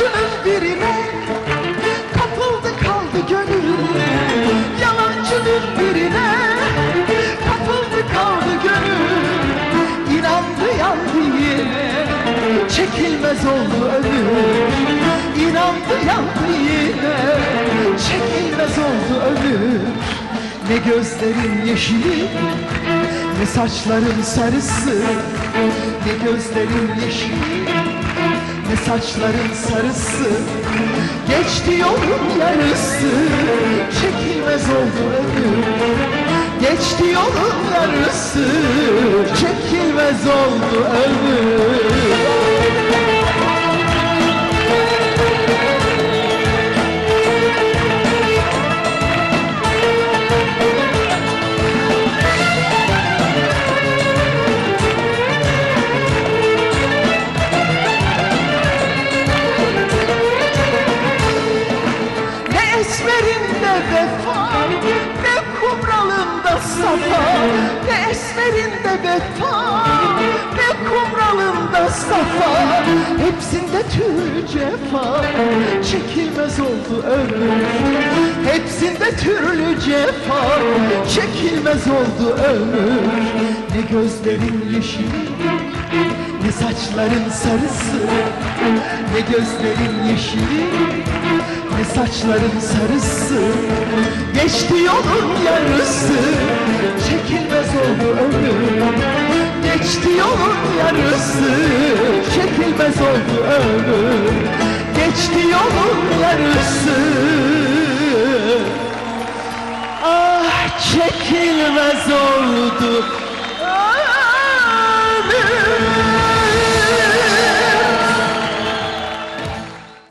Acı birbirine Kapıldı kaldı gönül Yalancı birbirine Kapıldı kaldı gönül İnandı yandı yine Çekilmez oldu ölüm İnandı yandı yine Çekilmez oldu ölüm Ne gözlerin yeşili Ne saçların sarısı. Ne gözlerin yeşili ne saçların sarısı Geçti yolun yarısı Çekilmez oldu ömür. Geçti yolun yarısı Çekilmez oldu ömür esmerinde vefa Ne kumralında safa. Ne esmerinde vefa Ne kumralında safa. Hepsinde türlü cefa Çekilmez oldu ömür Hepsinde türlü cefa Çekilmez oldu ömür Ne gözlerin yeşili ne saçların sarısı. Ne gözlerin yeşili Ne saçların sarısı Geçti yolun yarısı Çekilmez oldu ömür. Geçti yolun yarısı Çekilmez oldu ömür. Geçti yolun yarısı. Ah çekilmez oldu